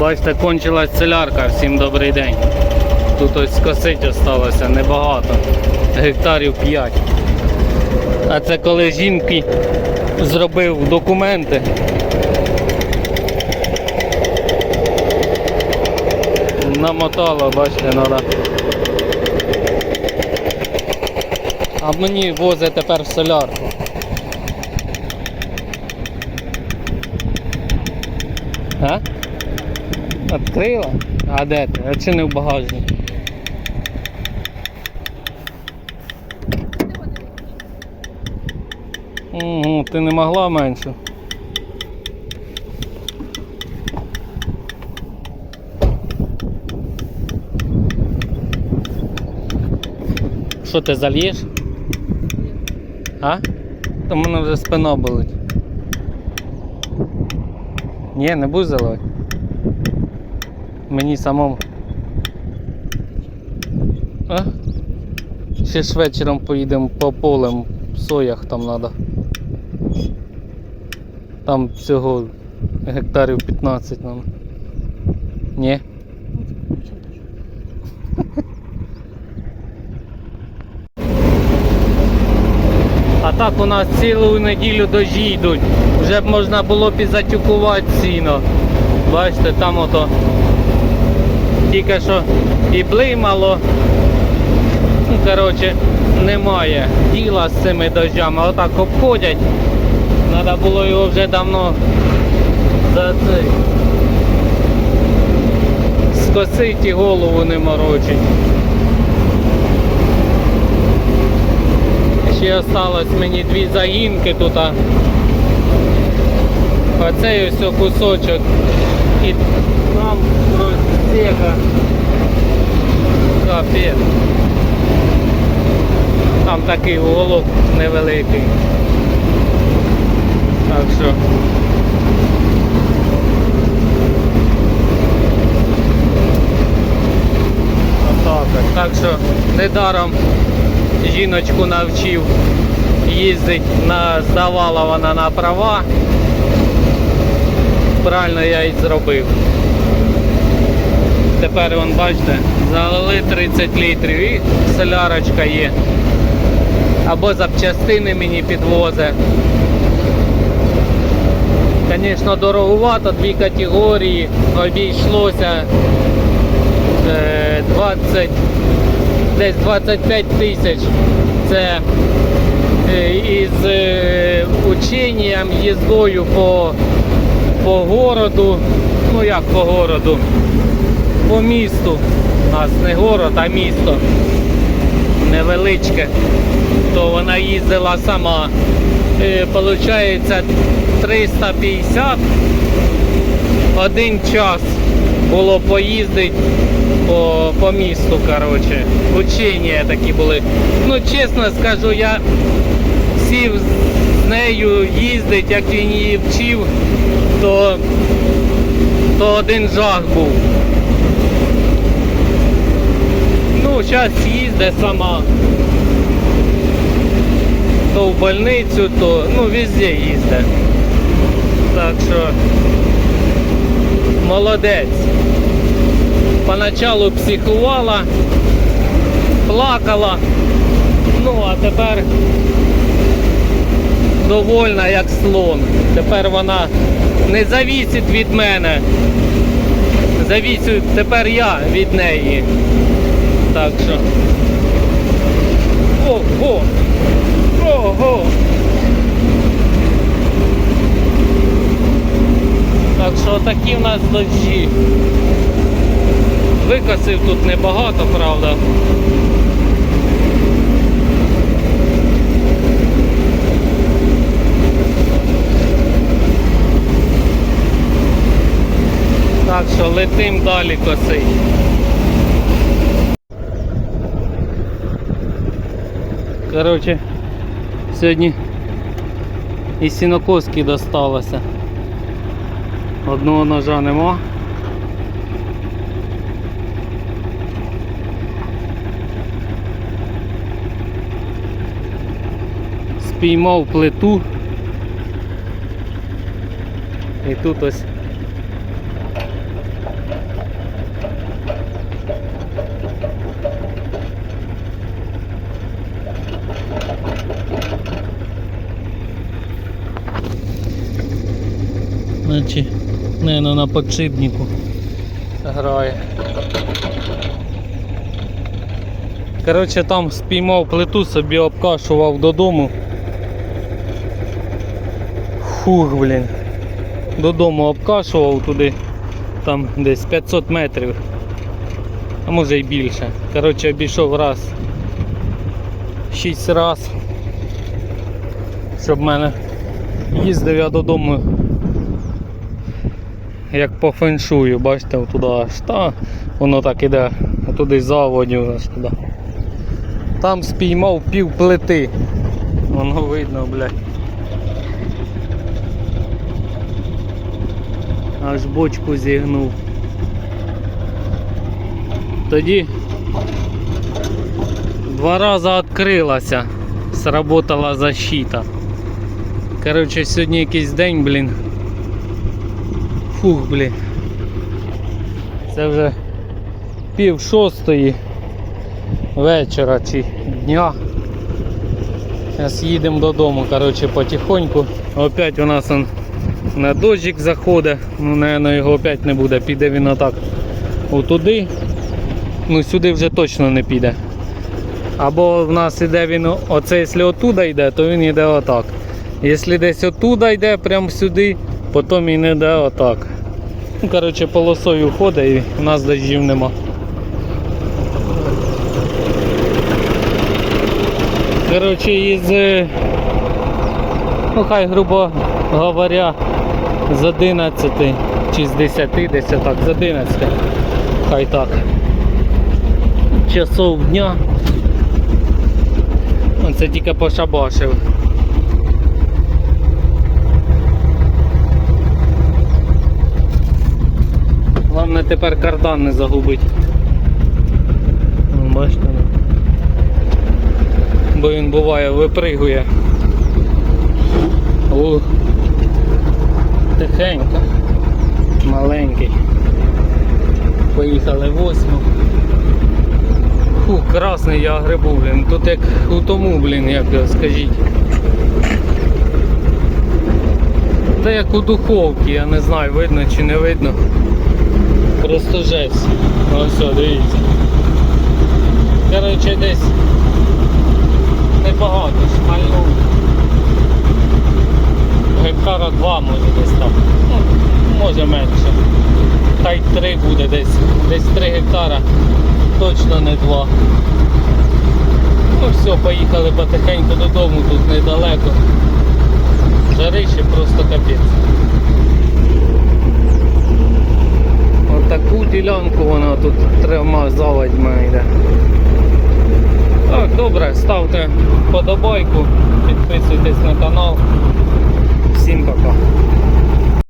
Бачите, кончилась целярка, всім добрий день. Тут ось косить осталося небагато. Гектарів 5. А це коли жінки зробив документи. Намотало, бачите, треба. А мені возить тепер в солярку. А? Открила? А де ти? А чи не в багажнику? Угу, ти не могла менше. Що ти зальєш? А? То мене вже спина болить. Ні, не будеш заливати. Мені самому. А? Ще ж вечором поїдемо по полем, соях там треба. Там всього гектарів 15 нам. Ні? А так у нас цілу неділю дожі йдуть. Вже б можна було б і сіно. Бачите, там ото тільки що і блимало. Ну, коротше, немає діла з цими дощами. Отак обходять. Треба було його вже давно за цей. Скосить і голову не морочить. Ще осталось мені дві загінки тут. Оцей ось кусочок і там розсека. Капець. Там такий уголок невеликий. Так що. Так що недаром жіночку навчив їздить на здавала вона на права. Правильно я і зробив. Тепер вон бачите, залили 30 літрів і солярочка є. Або запчастини мені підвозить. Звісно, дороговато, дві категорії, обійшлося е, 20, десь 25 тисяч. Це е, із е, ученням, їздою по, по городу, ну як по городу, по місту. У нас не город, а місто невеличке, то вона їздила сама. Е, Получається 350 один час було поїздити по, по місту, коротше. Учення такі були. Ну, чесно скажу, я сів з нею їздить, як він її вчив, то, то один жах був. Ну, зараз їздить сама. То в больницю, то ну везде їздить. Так що молодець. Поначалу психувала, плакала, ну а тепер довольна як слон. Тепер вона не завісить від мене. Завісю тепер я від неї. Так що. Ого! Ого! Так що такі в нас дощі. Викосив тут небагато, правда. Так що летим далі косить. Коротше, сьогодні і сінокоски досталося. Одного ножа нема. Спіймав плиту. І тут ось Не, ну на подшипнику грає. Коротше, там спіймав плиту, собі обкашував додому. Фух, блін. Додому обкашував туди, там десь 500 метрів. А може й більше. Коротше, обійшов раз. Шість раз. Щоб мене їздив я додому як по феншую, бачите, туди аж та, воно так іде, туди заводів аж туди. Там спіймав пів плити. Воно видно, блядь. Аж бочку зігнув. Тоді два рази відкрилася, сработала защита. Коротше, сьогодні якийсь день, блін. Фух, блін. Це вже пів шостої вечора чи дня. Зараз їдемо додому, коротше, потихоньку. Опять у нас он на дощик заходить, ну, наверное, його опять не буде, піде він отак отуди. Ну сюди вже точно не піде. Або в нас іде він, оце якщо отуда йде, то він йде отак. Якщо десь отуда йде, прямо сюди, потім він йде отак. Ну, коротше, полосою ходить і в нас дощів нема. Коротше, із, е, ну хай, грубо говоря, з 11 чи з 10, десь так, з 11, хай так. Часов дня. Оце тільки пошабашив. Головне тепер кардан не загубить. Бачите? ну. Бо він буває випригує. Ух. Тихенько. Маленький. Поїхали восьму. Фу, красний я грибу, блін. Тут як у тому, блін, як скажіть. Та як у духовці, я не знаю, видно чи не видно. Просто жесть. Ось все, дивіться. Коротше, десь небагато шмальнув. Гектара два може десь там. Ну, може менше. Та й три буде десь. Десь три гектара. Точно не два. Ну все, поїхали потихеньку додому, тут недалеко. Жарище просто капець. Вона тут трьома заводьми йде. Так, добре, ставте вподобайку, підписуйтесь на канал. Всім пока.